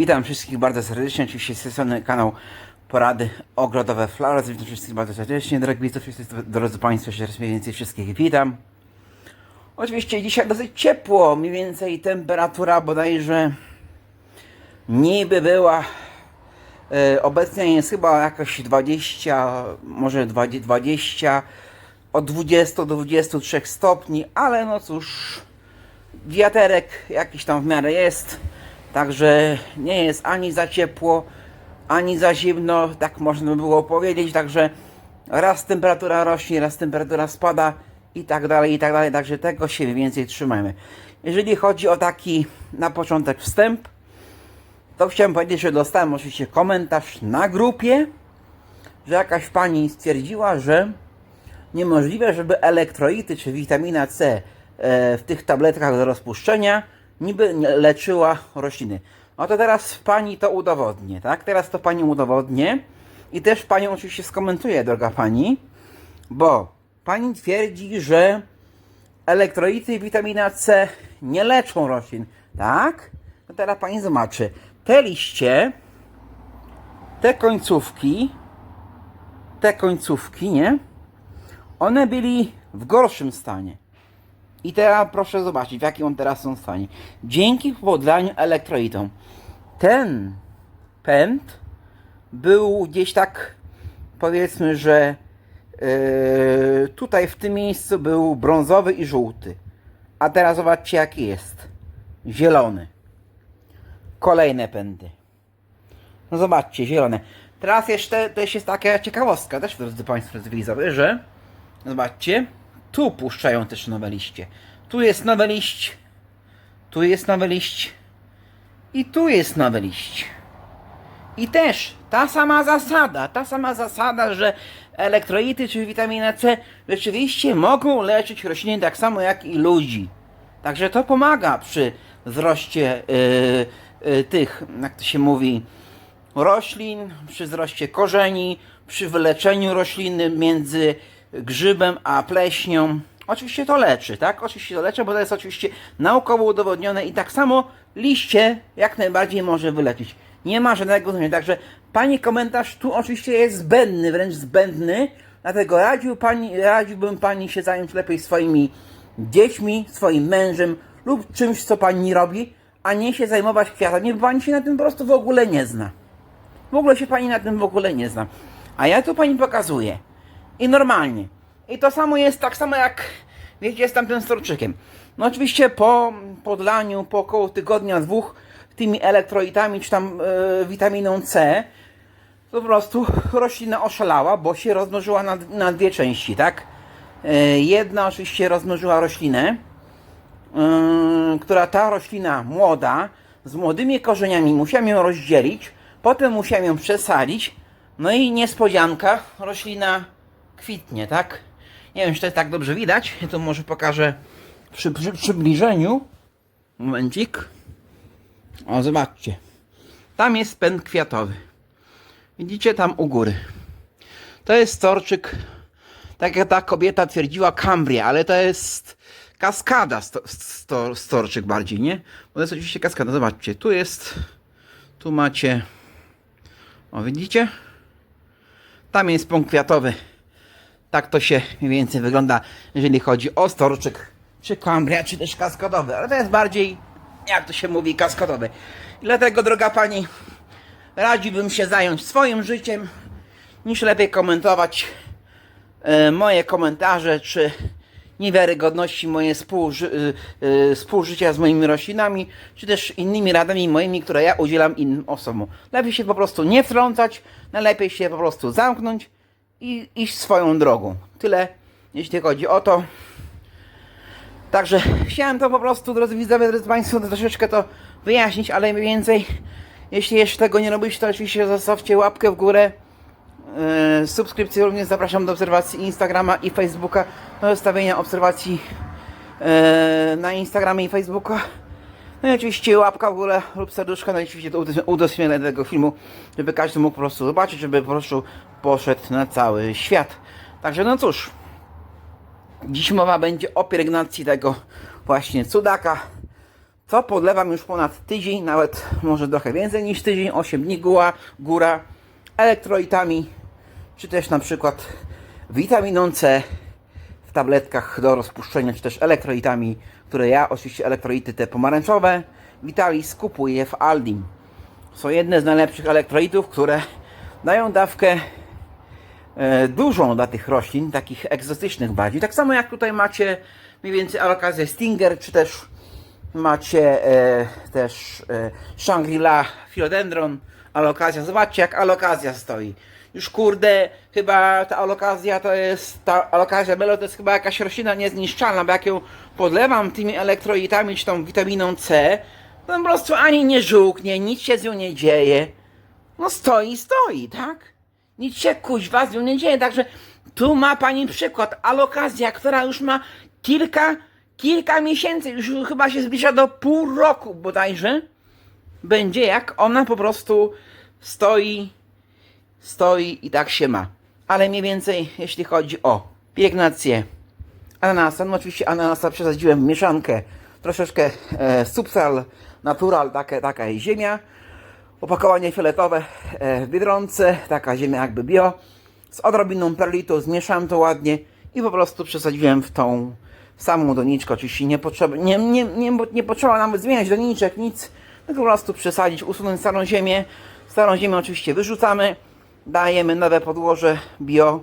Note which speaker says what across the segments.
Speaker 1: Witam wszystkich bardzo serdecznie, oczywiście z tej kanał Porady Ogrodowe Flores. Witam wszystkich bardzo serdecznie, drogi widzów, drodzy Państwo, raz mniej więcej wszystkich witam. Oczywiście dzisiaj dosyć ciepło, mniej więcej temperatura bodajże niby była e, Obecnie jest chyba jakoś 20, może 20, 20 od 20 do 23 stopni, ale no cóż, wiaterek jakiś tam w miarę jest, także nie jest ani za ciepło, ani za zimno, tak można by było powiedzieć, także raz temperatura rośnie, raz temperatura spada i tak dalej, i tak dalej, także tego się więcej trzymajmy. Jeżeli chodzi o taki na początek wstęp, to chciałem powiedzieć, że dostałem oczywiście komentarz na grupie, że jakaś pani stwierdziła, że niemożliwe, żeby elektrolity czy witamina C e, w tych tabletkach do rozpuszczenia niby leczyła rośliny. No to teraz pani to udowodnię, tak? Teraz to pani udowodnię i też panią oczywiście skomentuję, droga pani, bo pani twierdzi, że elektrolity i witamina C nie leczą roślin, tak? No teraz pani zobaczy. Te liście, te końcówki, te końcówki, nie? One byli w gorszym stanie. I teraz proszę zobaczyć, w jakim on teraz są stanie. Dzięki poddaniu elektrolitom. Ten pęd był gdzieś tak, powiedzmy, że yy, tutaj w tym miejscu był brązowy i żółty. A teraz zobaczcie, jaki jest. Zielony. Kolejne pędy. No zobaczcie, zielone. Teraz jeszcze też jest taka ciekawostka, też drodzy Państwo, widzowie, że zobaczcie, tu puszczają też nowe liście. Tu jest nowy liść, tu jest nowy liść i tu jest nowy liść. I też ta sama zasada, ta sama zasada, że elektrolity czy witamina C rzeczywiście mogą leczyć rośliny tak samo jak i ludzi. Także to pomaga przy wzroście yy, yy, tych, jak to się mówi, roślin, przy wzroście korzeni, przy wyleczeniu rośliny między grzybem a pleśnią. Oczywiście to leczy, tak? Oczywiście to leczy, bo to jest oczywiście naukowo udowodnione i tak samo liście jak najbardziej może wyleczyć. Nie ma żadnego znaczenia. Także pani komentarz tu oczywiście jest zbędny, wręcz zbędny. Dlatego radził pani, radziłbym pani się zająć lepiej swoimi dziećmi, swoim mężem lub czymś, co pani robi, a nie się zajmować kwiatami, bo pani się na tym po prostu w ogóle nie zna. W ogóle się pani na tym w ogóle nie zna. A ja tu pani pokazuję. I normalnie. I to samo jest tak samo jak wiecie z tamtym storczykiem. No oczywiście po podlaniu po około tygodnia, dwóch tymi elektrolitami czy tam e, witaminą C po prostu roślina oszalała, bo się rozmnożyła na, na dwie części, tak? E, jedna oczywiście rozmnożyła roślinę, yy, która ta roślina młoda, z młodymi korzeniami, musiałem ją rozdzielić, potem musiałem ją przesadzić, no i niespodzianka, roślina kwitnie, tak? Nie wiem, czy to jest tak dobrze widać, to może pokażę przy, przy przybliżeniu. Momencik. O, zobaczcie. Tam jest pęd kwiatowy. Widzicie tam u góry. To jest storczyk, tak jak ta kobieta twierdziła, Cambria, ale to jest kaskada sto, sto, storczyk bardziej, nie? Bo to jest oczywiście kaskada. Zobaczcie, tu jest, tu macie, o widzicie? Tam jest pąk kwiatowy. Tak to się mniej więcej wygląda, jeżeli chodzi o storczyk, czy Cambria, czy też kaskadowy. Ale to jest bardziej, jak to się mówi, kaskadowy. Dlatego, droga pani, radziłbym się zająć swoim życiem, niż lepiej komentować e, moje komentarze, czy niewiarygodności moje współży, e, współżycia z moimi roślinami, czy też innymi radami moimi, które ja udzielam innym osobom. Lepiej się po prostu nie wtrącać, najlepiej się po prostu zamknąć i iść swoją drogą. Tyle, jeśli chodzi o to. Także chciałem to po prostu, drodzy widzowie, drodzy Państwo, troszeczkę to wyjaśnić, ale mniej więcej, jeśli jeszcze tego nie robicie, to oczywiście zostawcie łapkę w górę. Yy, subskrypcję również zapraszam do obserwacji Instagrama i Facebooka, do zostawienia obserwacji yy, na Instagramie i Facebooka. No i oczywiście łapka w górę lub serduszko, no i oczywiście udostępnienie tego filmu, żeby każdy mógł po prostu zobaczyć, żeby po prostu poszedł na cały świat. Także no cóż, dziś mowa będzie o pielęgnacji tego właśnie cudaka. co podlewam już ponad tydzień, nawet może trochę więcej niż tydzień, 8 dni góra, góra elektrolitami, czy też na przykład witaminą C w tabletkach do rozpuszczenia, czy też elektrolitami, które ja, oczywiście elektrolity te pomarańczowe, Vitalis kupuję w Aldim. Są jedne z najlepszych elektrolitów, które dają dawkę e, dużą dla tych roślin, takich egzotycznych bardziej. Tak samo jak tutaj macie mniej więcej alokazję Stinger, czy też macie e, też e, Shangri-La Philodendron, alokazja. Zobaczcie jak alokazja stoi. Już kurde, chyba ta alokazja to jest, ta alokazja Melo to jest chyba jakaś roślina niezniszczalna, bo jak ją podlewam tymi elektrolitami, czy tą witaminą C, to po prostu ani nie żółknie, nic się z nią nie dzieje. No stoi, stoi, tak? Nic się kuźwa z nią nie dzieje, także tu ma pani przykład, alokazja, która już ma kilka, kilka miesięcy, już chyba się zbliża do pół roku bodajże, będzie jak ona po prostu stoi, stoi i tak się ma. Ale mniej więcej, jeśli chodzi o pielęgnację ananasa, no oczywiście ananasa przesadziłem w mieszankę, troszeczkę e, subsal, natural, takie, taka jest ziemia, opakowanie fioletowe e, w Biedronce, taka ziemia jakby bio, z odrobiną perlitu, zmieszałem to ładnie i po prostu przesadziłem w tą samą doniczkę, oczywiście nie potrzeba, nie, nie, nie, nie potrzeba nawet zmieniać doniczek, nic, tylko po prostu przesadzić, usunąć starą ziemię, starą ziemię oczywiście wyrzucamy, dajemy nowe podłoże bio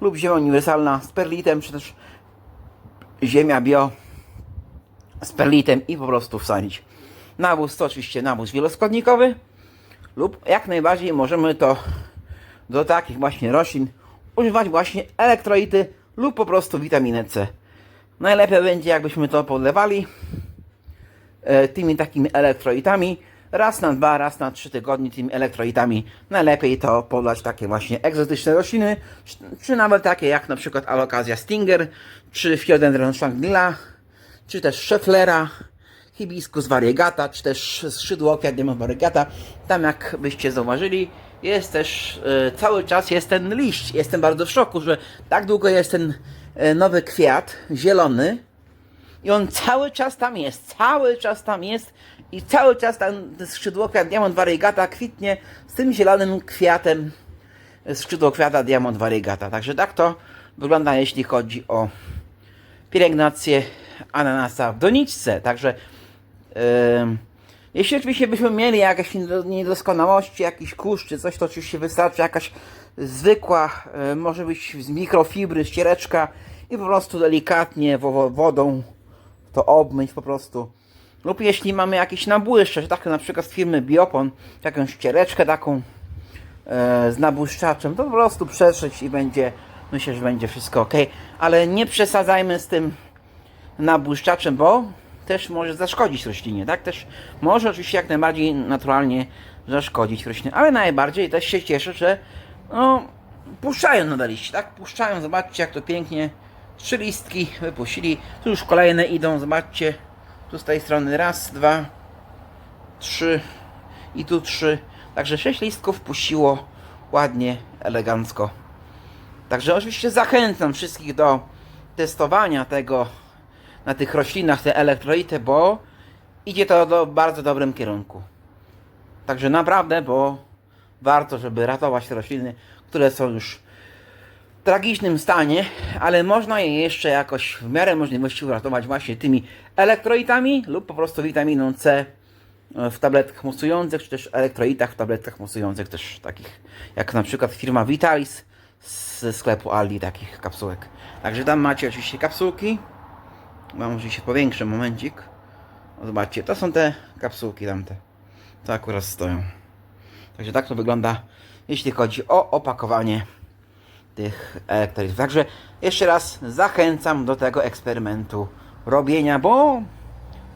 Speaker 1: lub ziemia uniwersalna z perlitem, czy też ziemia bio z perlitem i po prostu wsadzić. Nawóz to oczywiście nawóz wieloskładnikowy lub jak najbardziej możemy to do takich właśnie roślin używać właśnie elektrolity lub po prostu witaminę C. Najlepiej będzie jakbyśmy to podlewali e, tymi takimi elektrolitami raz na dwa, raz na trzy tygodnie tymi elektrolitami. Najlepiej to podlać takie właśnie egzotyczne rośliny, czy, czy nawet takie jak na przykład Alokazja Stinger, czy Philodendron Shangri-La, czy też Schefflera, Hibiscus variegata, czy też skrzydłokwiat Diamond variegata. Tam jak byście zauważyli, jest też e, cały czas jest ten liść. Jestem bardzo w szoku, że tak długo jest ten e, nowy kwiat, zielony, i on cały czas tam jest, cały czas tam jest i cały czas tam skrzydłokwiat Diamond variegata kwitnie z tym zielonym kwiatem skrzydłokwiata Diamond variegata. Także tak to wygląda, jeśli chodzi o pielęgnację ananasa w doniczce. Także Ym, jeśli oczywiście byśmy mieli jakieś niedo- niedoskonałości, jakiś kurz czy coś, to oczywiście wystarczy jakaś zwykła, y, może być z mikrofibry, ściereczka i po prostu delikatnie wo- wodą to obmyć po prostu. Lub jeśli mamy jakieś nabłyszcze, takie na przykład z firmy Biopon, taką ściereczkę taką e, z nabłyszczaczem, to po prostu przetrzeć i będzie, myślę, że będzie wszystko ok. Ale nie przesadzajmy z tym nabłyszczaczem, bo też może zaszkodzić roślinie, tak? Też może oczywiście jak najbardziej naturalnie zaszkodzić roślinie, ale najbardziej też się cieszę, że no, puszczają nadal liście, tak? Puszczają, zobaczcie jak to pięknie trzy listki wypuścili, tu już kolejne idą, zobaczcie tu z tej strony raz, dwa, trzy i tu trzy, także sześć listków puściło ładnie, elegancko Także oczywiście zachęcam wszystkich do testowania tego na tych roślinach, te elektrolity, bo idzie to do bardzo dobrym kierunku. Także naprawdę, bo warto, żeby ratować te rośliny, które są już tragicznym stanie, ale można je jeszcze jakoś w miarę możliwości uratować właśnie tymi elektrolitami lub po prostu witaminą C w tabletkach mocujących, czy też elektrolitach w tabletkach mocujących, też takich jak na przykład firma Vitalis ze sklepu Aldi, takich kapsułek. Także tam macie oczywiście kapsułki. Mam się powiększę momencik. Zobaczcie, to są te kapsułki tamte. To akurat stoją. Także tak to wygląda, jeśli chodzi o opakowanie tych elektrolitów. Także jeszcze raz zachęcam do tego eksperymentu robienia, bo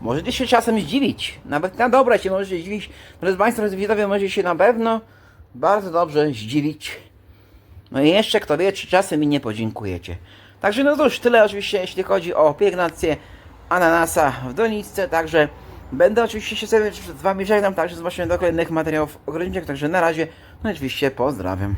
Speaker 1: możecie się czasem zdziwić. Nawet na dobre się możecie zdziwić. Drodzy Państwo, widzowie, możecie się na pewno bardzo dobrze zdziwić. No i jeszcze kto wie, czy czasem mi nie podziękujecie. Także no cóż, tyle oczywiście jeśli chodzi o pielęgnację ananasa w doniczce, także będę oczywiście się z Wami żegnam, także zobaczymy do kolejnych materiałów ograniczek, także na razie, no oczywiście pozdrawiam.